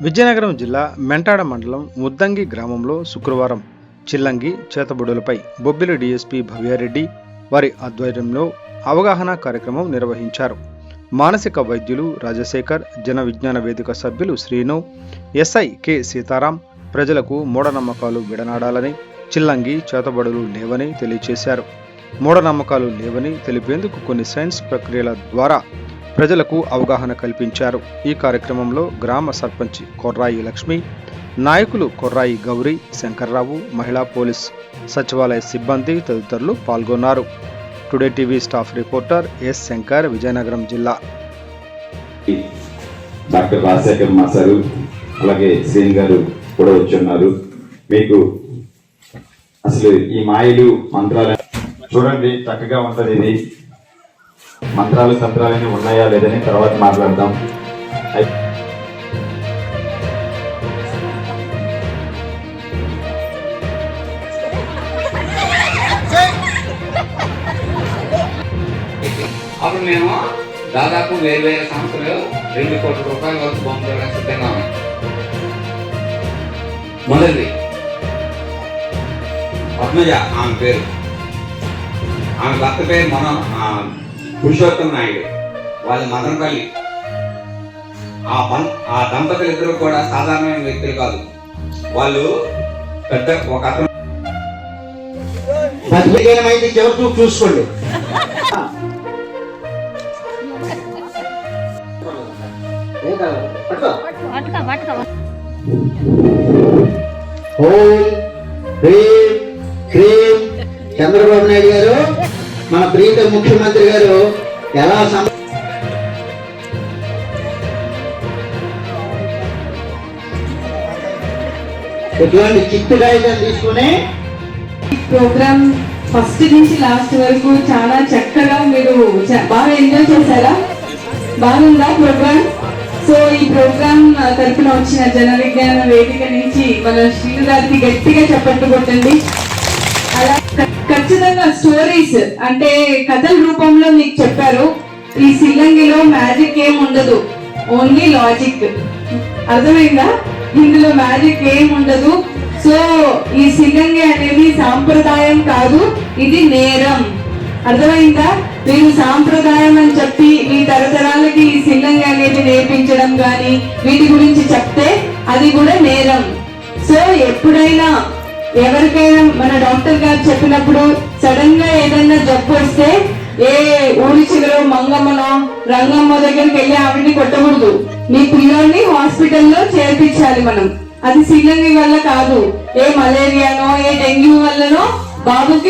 విజయనగరం జిల్లా మెంటాడ మండలం ముద్దంగి గ్రామంలో శుక్రవారం చిల్లంగి చేతబడులపై బొబ్బిలి డీఎస్పీ భవ్యారెడ్డి వారి ఆధ్వర్యంలో అవగాహన కార్యక్రమం నిర్వహించారు. మానసిక వైద్యులు రాజశేఖర్ జన విజ్ఞాన వేదిక సభ్యులు శ్రీను ఎస్ఐ కె సీతారాం ప్రజలకు మూఢనమ్మకాలు విడనాడాలని చిల్లంగి చేతబడులు లేవని తెలియజేశారు మూఢనమ్మకాలు లేవని తెలిపేందుకు కొన్ని సైన్స్ ప్రక్రియల ద్వారా ప్రజలకు అవగాహన కల్పించారు. ఈ కార్యక్రమంలో గ్రామ సర్పంచ్ కొర్రాయి లక్ష్మి నాయకులు కొర్రాయి గౌరీ శంకర్రావు మహిళా పోలీస్ సచివాలయ సిబ్బంది తదితరులు పాల్గొన్నారు. Today TV staff reporter S Shankar Vizianagaram జిల్లా. డాక్టర్ రాజశేఖర్ మాస్టారు అలాగే శ్రీని గారు కూడా వచ్చున్నారు. మీకు అసలు ఈ మాయలు మంత్రాలు చూడండి చక్కగా ఉంటుంది ఇది. మంత్రాలు తంత్రాలని ఉన్నాయా లేదని తర్వాత మాట్లాడదాం. అప్పుడు మేము దాదాపు వేరు వేల సంస్థలు రెండు కోట్ల రూపాయల వరకు బొమ్మ సిద్ధంగా మొదటిది. పద్మజ ఆమె పేరు. ఆమె భర్త పేరు మన ఆ, పురుషోత్తమ నాయుడు వాళ్ళ మదనపల్లి ఆ పన్ ఆ దంపతులు ఇద్దరు కూడా సాధారణమైన వ్యక్తులు కాదు. వాళ్ళు పెద్ద ఒక అతను చివరి చూపు చూసుకోండి. ఓం హ్రీం క్రీం చంద్రబాబు నాయుడు గారు. మన ప్రీత ముఖ్యమంత్రి గారు ఎలా సం ఇటువంటి చిట్టు కాగితం తీసుకుని ప్రోగ్రామ్ ఫస్ట్ నుంచి లాస్ట్ వరకు చాలా చక్కగా మీరు బాగా ఎంజాయ్ చేశారా? బాగుందా ప్రోగ్రామ్? సో ఈ ప్రోగ్రామ్ తరపున వచ్చిన జన విజ్ఞాన వేదిక నుంచి మన శ్రీను గారికి గట్టిగా చప్పట్లు కొట్టండి. అలా ఖచ్చితంగా స్టోరీస్ అంటే కథల రూపంలో మీకు చెప్పారు. ఈ సిల్లంగిలో మ్యాజిక్ ఏం ఉండదు. ఓన్లీ లాజిక్ అర్థమైందా? ఇందులో మ్యాజిక్ ఏం ఉండదు. సో ఈ సిల్లంగి అనేది సాంప్రదాయం కాదు. ఇది నేరం. అర్థమైందా? మీరు సాంప్రదాయం అని చెప్పి మీ తరతరాలకి ఈ సిల్లంగి అనేది నేర్పించడం కానీ వీటి గురించి చెప్తే అది కూడా నేరం. సో ఎప్పుడైనా ఎవరికైనా మన డాక్టర్ గారు చెప్పినప్పుడు సడన్గా ఏదైనా జబ్బు వస్తే ఏ ఊరి చివర మంగమ్మనో రంగమ్మ దగ్గరికి వెళ్ళి ఆవిడని కొట్టకూడదు. మీ పిల్లోని హాస్పిటల్లో చేర్పించాలి మనం. అది సిల్లంగి వల్ల కాదు. ఏ మలేరియానో ఏ డెంగ్యూ వల్లనో బాబుకి